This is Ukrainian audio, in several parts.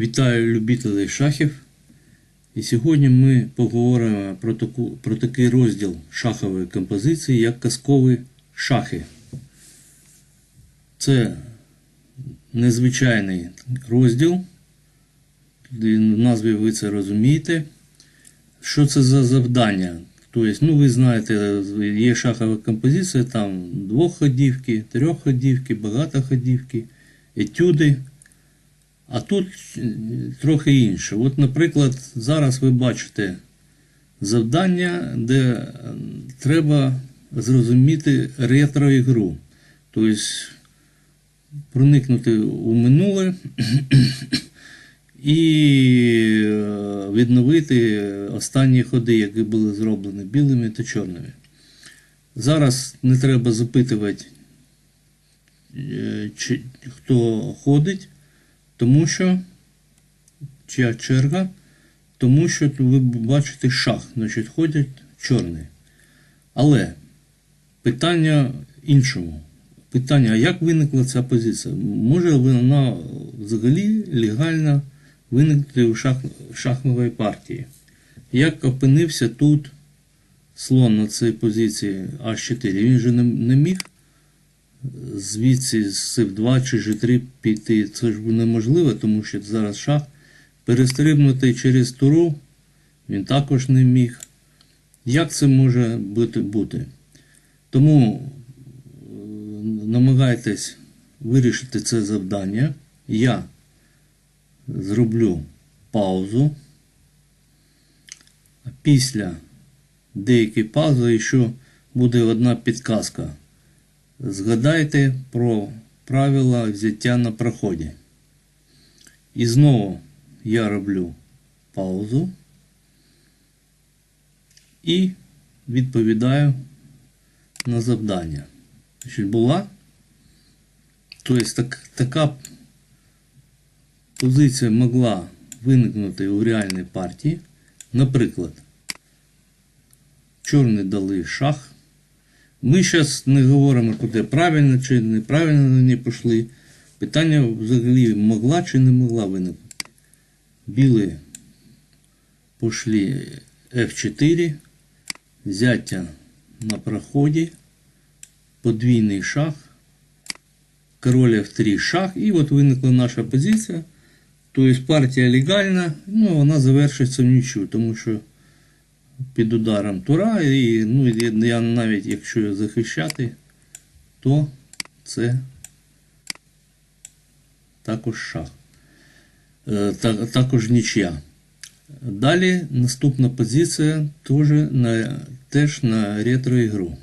Вітаю любителей шахів. І сьогодні ми поговоримо про, таку, про такий розділ шахової композиції, як казкові шахи. Це незвичайний розділ. В назві ви це розумієте. Що це за завдання? Тобто, ну ви знаєте, є шахова композиція, там двохходівки, трьохходівки, багатоходівки, етюди. А тут е, трохи інше. От, наприклад, зараз ви бачите завдання, де е, треба зрозуміти ретро-ігру. Тобто проникнути у минуле і е, відновити останні ходи, які були зроблені білими та чорними. Зараз не треба запитувати, хто ходить, тому що чия черга, тому що ви бачите шах, значить ходять чорні. Але питання іншому. Питання, а як виникла ця позиція? Може вона взагалі легально виникнути у шах, шахмовій партії? Як опинився тут слон на цій позиції H4? Він же не міг звідси з F2 чи G3 піти. Це ж неможливо, тому що зараз шах перестрибнути через туру він також не міг. Як це може бути? Тому е, намагайтесь вирішити це завдання. Я зроблю паузу. Після деякої паузи ще буде одна підказка. Згадайте про правила взяття на проході. І знову я роблю паузу і відповідаю на завдання. Значить, була. Тобто так, така позиція могла виникнути у реальній партії. Наприклад, чорні дали шах. Ми зараз не говоримо те, правильно чи неправильно вони пішли. Питання взагалі могла чи не могла виникнути. Білі пішли F4, взяття на проході, подвійний шах, король F3 шах, і от виникла наша позиція. Тобто партія легальна, ну вона завершиться в нічу, тому що під ударом тура, і ну, я навіть якщо його захищати, то це також шах. Е, та- Також нічия. Далі наступна позиція теж на, теж на ретро-ігру.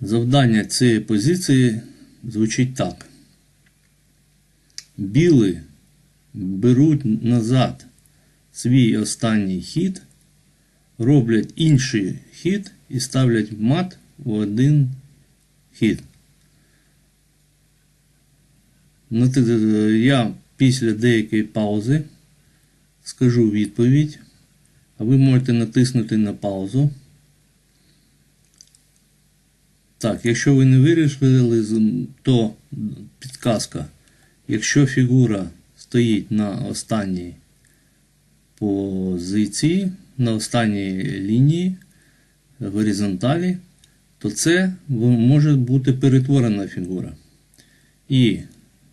Завдання цієї позиції звучить так. Білі беруть назад свій останній хід, роблять інший хід і ставлять мат у один хід. Ну, Я після деякої паузи скажу відповідь, а ви можете натиснути на паузу. Так, якщо ви не вирішили, то підказка. Якщо фігура стоїть на останній позиції, на останній лінії горизонталі, то це може бути перетворена фігура. І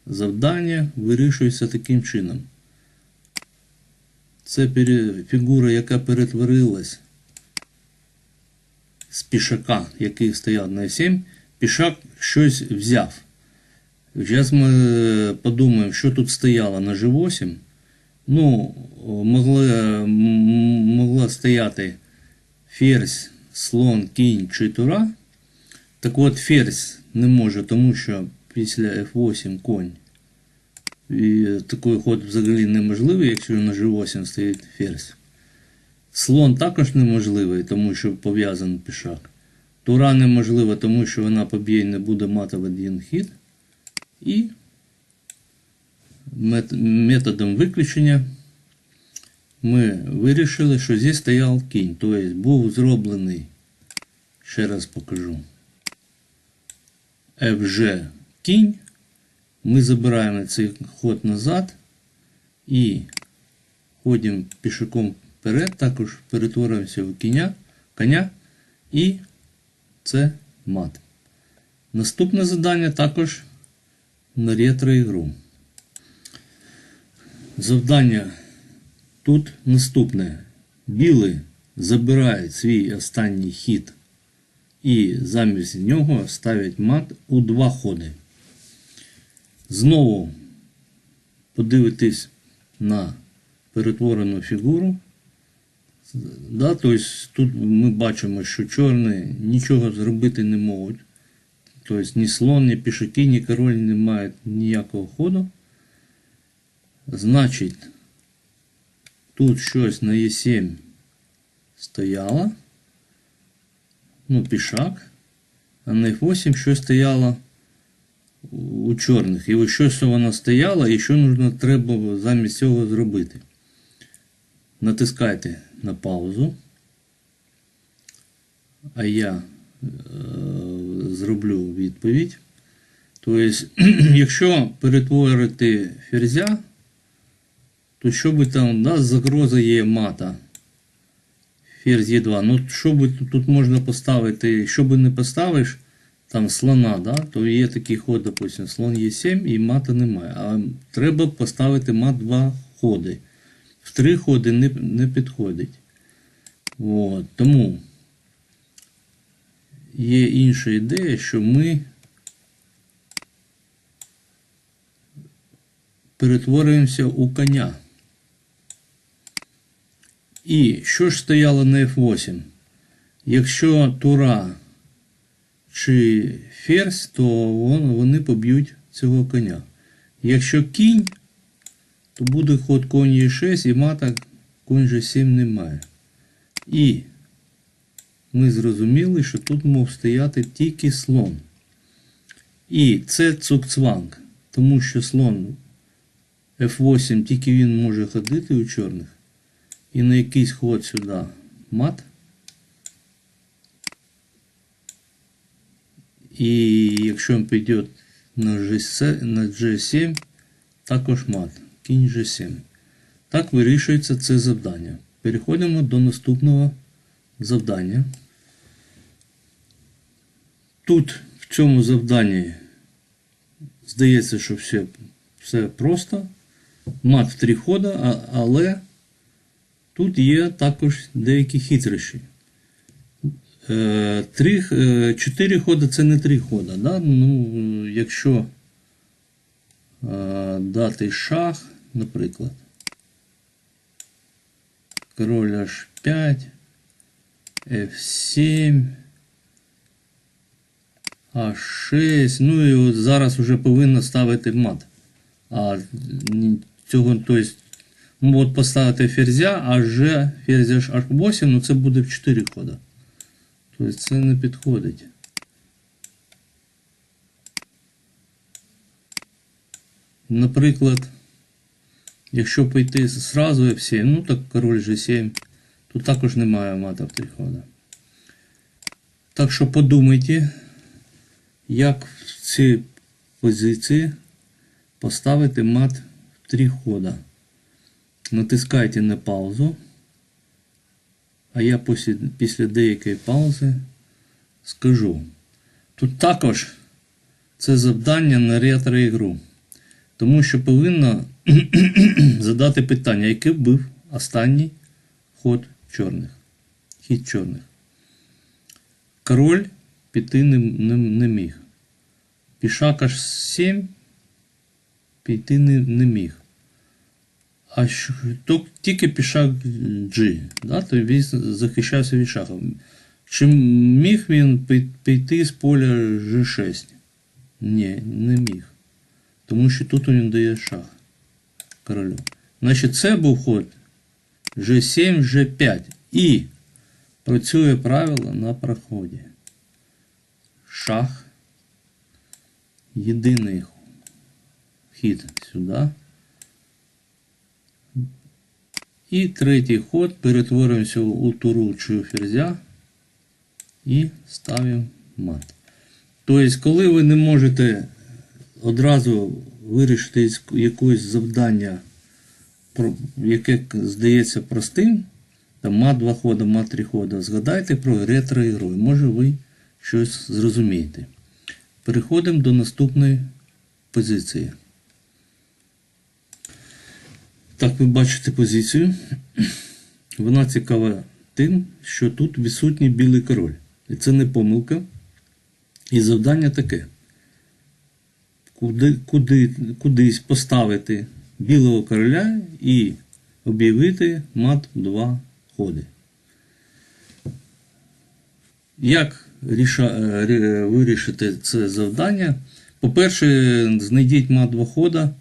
завдання вирішується таким чином. Це фігура, яка перетворилась з пішака, який стояв на 7, пішак щось взяв. Зараз ми е, подумаємо, що тут стояло на G8. Ну, могла, могла стояти ферзь, слон, кінь чи тура. Так от ферзь не може, тому що після F8 конь. І такий ход взагалі неможливий, якщо на G8 стоїть ферзь. Слон також неможливий, тому що пов'язаний пішак. Тура неможлива, тому що вона поб'є не буде мати в один хід. І методом виключення ми вирішили, що здесь стояв кінь. Тобто був зроблений, ще раз покажу, FG кінь. Ми забираємо цей ход назад І ходимо пішаком вперед, також перетворюємося в коня, коня і це мат. Наступне завдання також на ретро-ігру. Завдання тут наступне. Білий забирає свій останній хід і замість нього ставить мат у два ходи. Знову подивитись на перетворену фігуру. Да, тобто тут ми бачимо, що чорні нічого зробити не можуть. Тобто ні слон, ні пішаки, ні король не мають ніякого ходу. Значить, тут щось на Е7 стояло. Ну, пішак. А на F8 щось стояло у чорних. І ось щось воно стояло, і що нужно, треба замість цього зробити. Натискайте на паузу. А я е, зроблю відповідь. Тобто, якщо перетворити ферзя, то що би там, да, загроза є мата. Ферзь Е2. Ну, що би тут, можна поставити, що би не поставиш, там слона, да, то є такий ход, допустим, слон Е7 і мата немає. А треба поставити мат два ходи. В три ходи не, не підходить. От, тому є інша ідея, що ми перетворюємося у коня. І що ж стояло на F8? Якщо тура чи ферзь, то вон- вони поб'ють цього коня. Якщо кінь, то буде ход конь Е6 і мата конь G7 немає. І ми зрозуміли, що тут мав стояти тільки слон. І це цукцванг, тому що слон F8 тільки він може ходити у чорних. І на якийсь ход сюди мат. І якщо він піде на G7, на G7 також мат. Кінь G7. Так вирішується це завдання. Переходимо до наступного завдання. Тут в цьому завданні здається, що все, все просто. Мат в три хода, але тут є також деякі хитрощі. Е, Три, е, чотири хода це не три хода. Да? Ну, якщо е, дати шах, наприклад, король H5, F7, H6, ну і зараз вже повинно ставити мат. А цього, то есть, ну, от поставити ферзя, а вже ферзя H8, ну це буде в 4 хода. Тобто це не підходить. Наприклад, якщо пойти зразу F7, ну так король G7, то також немає мата в три хода. Так що подумайте, як в цій позиції поставити мат в три хода. Натискайте на паузу. А я після, після деякої паузи скажу. Тут також це завдання на ретро-ігру. Тому що повинно задати питання, який був останній ход чорних. Хід чорних. Король піти не, не, не міг. Пішак аж 7 піти не, не міг. А що, тільки пішак G, да, то він захищався від шаха. Чи міг він піти з поля G6? Ні, не міг. Тому що тут він дає шах королю. Значить, це був ход G7, G5. І працює правило на проході. Шах. Єдиний хід сюди. І третій ход перетворюємося у туручу ферзя і ставимо мат. Тобто, коли ви не можете одразу вирішити якесь завдання яке здається простим, там мат 2 хода, мат 3 хода, згадайте про ретро-ігру. і Може ви щось зрозумієте. Переходимо до наступної позиції. Так, ви бачите позицію. Вона цікава тим, що тут відсутній білий король. І це не помилка. І завдання таке. Куди, куди, кудись поставити білого короля і об'явити мат 2 ходи. Як ріша, е, вирішити це завдання? По-перше, знайдіть мат 2 хода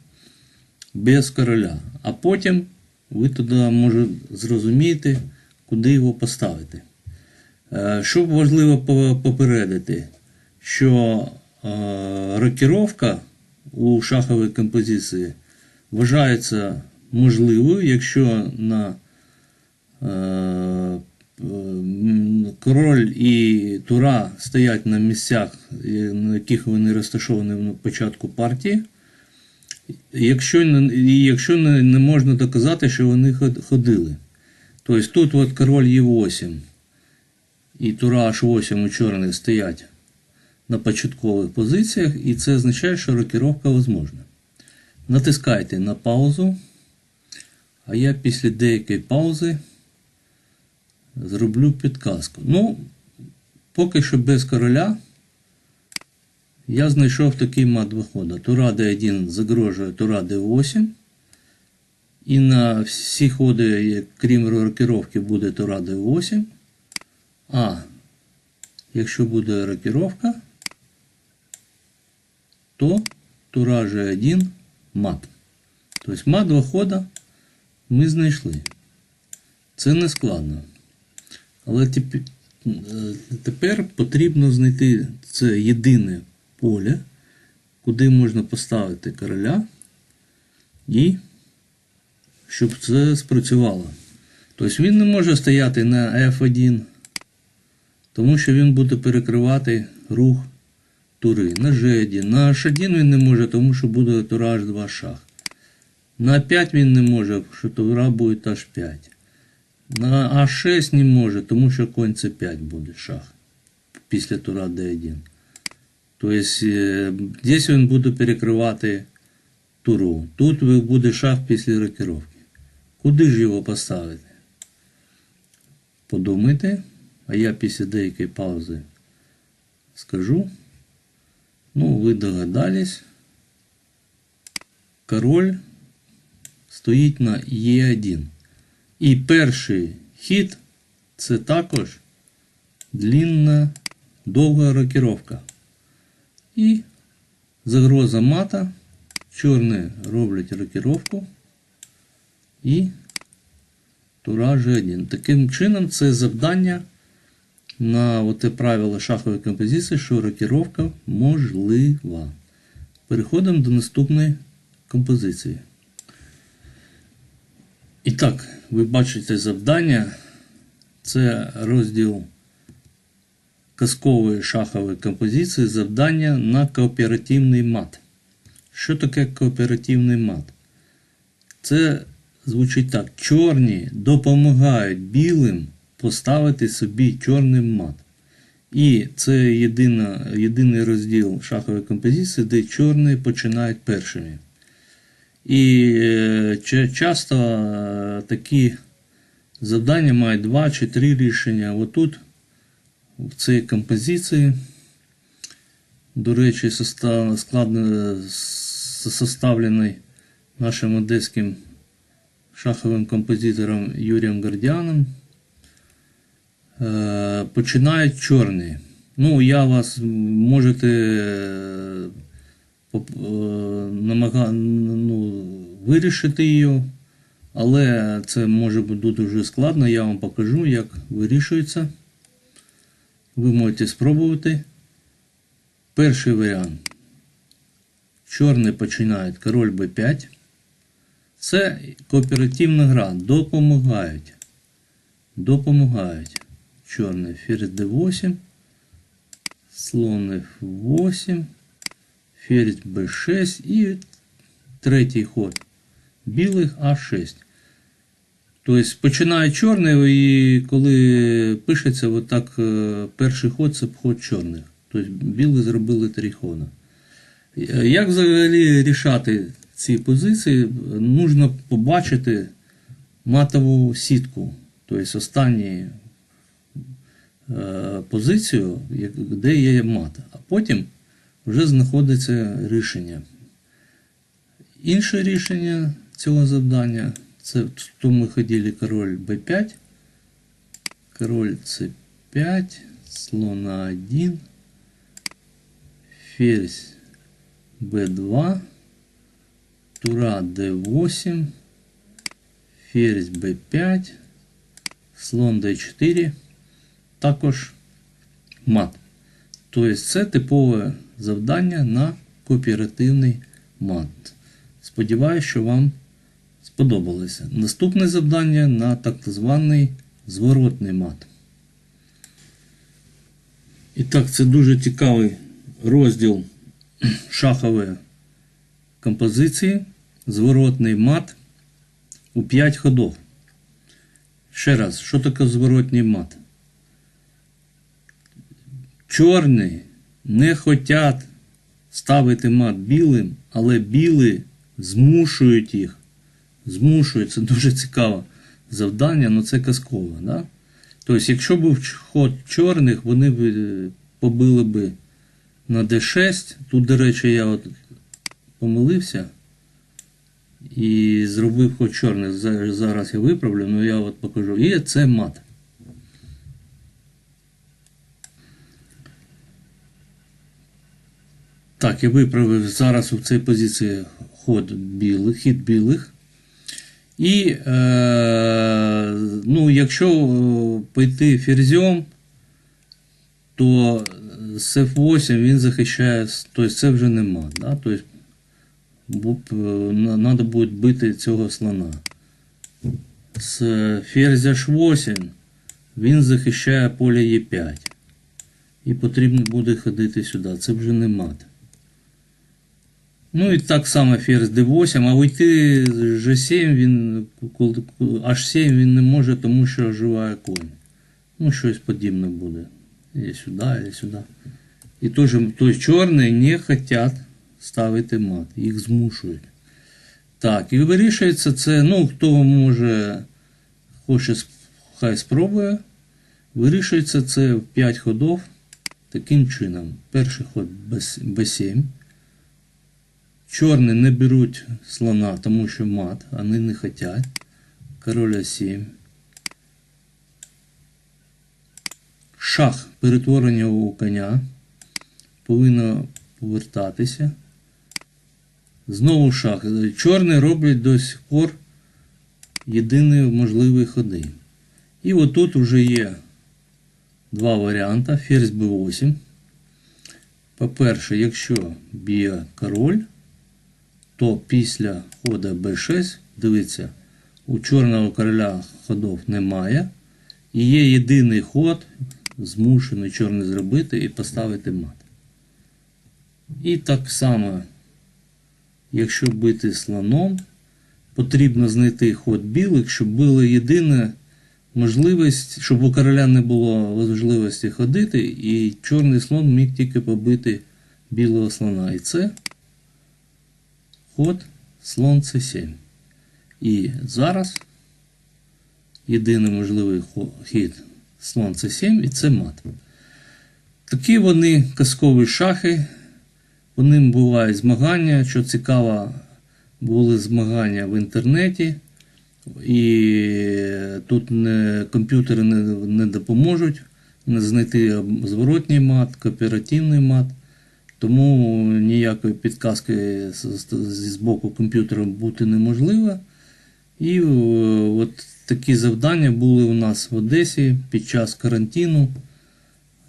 без короля, а потім ви тоді може зрозумієте, куди його поставити. Е, Що важливо попередити, що е, рокіровка у шаховій композиції вважається можливою, якщо на е, король і тура стоять на місцях, на яких вони розташовані на початку партії. Якщо, якщо не, не можна доказати, що вони ходили. Тобто тут от король Е8 і тура H8 у чорних стоять на початкових позиціях, і це означає, що рокіровка возможна. Натискайте на паузу, а я після деякої паузи зроблю підказку. Ну, поки що без короля я знайшов такий мат виходу. Тура D1 загрожує Тура D8. І на всі ходи, крім рокіровки, буде Тура D8. А якщо буде рокіровка, то Тура G1 мат. Тобто мат два хода ми знайшли. Це не складно. Але тепер, тепер потрібно знайти це єдине поле, куди можна поставити короля, і щоб це спрацювало. Тобто він не може стояти на F1, тому що він буде перекривати рух тури. На G1. На H1 він не може, тому що буде тура H2 шах. На 5 він не може, що тура буде H5. На А6 не може, тому що конь С5 буде шах після тура Д1. Тобто, е, здесь він буде перекривати туру. Тут буде шах після рокіровки. Куди ж його поставити? Подумайте, а я після деякої паузи скажу. Ну, ви догадались. Король стоїть на Е1. І перший хід це також длінна довга рокіровка. І загроза мата. Чорні роблять рокіровку. І тура G1. Таким чином, це завдання на оте правило шахової композиції, що рокіровка можлива. Переходимо до наступної композиції. І так, ви бачите завдання. Це розділ казкової шахової композиції завдання на кооперативний мат. Що таке кооперативний мат? Це звучить так: чорні допомагають білим поставити собі чорний мат. І це єдина, єдиний розділ шахової композиції, де чорні починають першими. І е, часто е, такі завдання мають два чи три рішення. Отут, в цій композиції, до речі, составлений нашим одеським шаховим композитором Юрієм Гордіаном, е, починають чорні. Ну, я вас можете е, намага... ну, вирішити її, але це може бути дуже складно. Я вам покажу, як вирішується. Ви можете спробувати. Перший варіант. Чорний починають король b5. Це кооперативна гра. Допомагають. Допомагають. Чорний ферзь d8. Слон f8. Ферзь b6 і третій ход. Білих А6. Тобто починає чорний, і коли пишеться отак, е, перший ход це ход чорних. Тобто білі зробили три хода. Е, Як взагалі рішати ці позиції? Нужно побачити матову сітку, тобто останню е, позицію, де є мат, а потім вже знаходиться рішення. Інше рішення цього завдання то ми ходили король b5, король c5, слон a1, ферзь b2, тура d8, ферзь b5, слон d4, також мат. Тобто це типове завдання на кооперативний мат. Сподіваюсь, що вам сподобалося. Наступне завдання на так званий зворотний мат. І так, це дуже цікавий розділ шахової композиції. Зворотний мат у 5 ходов. Ще раз, що таке зворотній мат? Чорні не хочуть ставити мат білим, але білі змушують їх. Змушують, це дуже цікаве завдання, але це казкове. Да? Тобто, якщо був ход чорних, вони б е, побили би на d6. Тут, до речі, я от помилився і зробив ход чорних. Зараз я виправлю, але я от покажу. І це мат. Так, я виправив зараз у цій позиції ход білих, хід білих. І е, ну, якщо е, пойти ферзем, то з F8 він захищає, тобто це вже нема. Да? Тобто треба буде бити цього слона. З ферзя H8 він захищає поле Е5. І потрібно буде ходити сюди. Це вже не мат. Ну і так само ферзь d8, а уйти з g7 він h7 він не може, тому що оживає конь. Ну, щось подібне буде. І сюди, і сюди. І теж тобто, чорні не хочуть ставити мат, їх змушують. Так, і вирішується це, ну, хто може, хоче, хай спробує. Вирішується це в 5 ходов таким чином. Перший ход b7. Чорні не беруть слона, тому що мат, вони не хочуть. Король А7. Шах перетворення у коня. Повинно повертатися. Знову шах. Чорні роблять до сих пор єдині можливі ходи. І отут вже є два варіанти. Ферзь b8. По-перше, якщо б'є король, то після хода b6, дивіться, у чорного короля ходов немає. І є єдиний ход, змушений чорний зробити і поставити мат. І так само, якщо бити слоном, потрібно знайти ход білих, щоб була єдина можливість, щоб у короля не було можливості ходити, і чорний слон міг тільки побити білого слона. І це ход слон c7. І зараз єдиний можливий хід слон c7 і це мат. Такі вони казкові шахи. По ним бувають змагання. Що цікаво, були змагання в інтернеті. І тут не, комп'ютери не, не допоможуть не знайти зворотній мат, кооперативний мат. Тому ніякої підказки з, боку комп'ютера бути неможливо. І е, от такі завдання були у нас в Одесі під час карантину.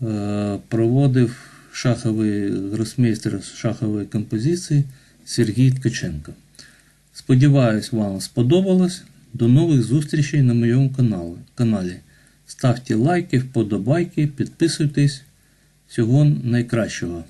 Е, Проводив шаховий гросмейстер шахової композиції Сергій Ткаченко. Сподіваюсь, вам сподобалось. До нових зустрічей на моєму каналі. Ставте лайки, вподобайки, підписуйтесь. Всього найкращого.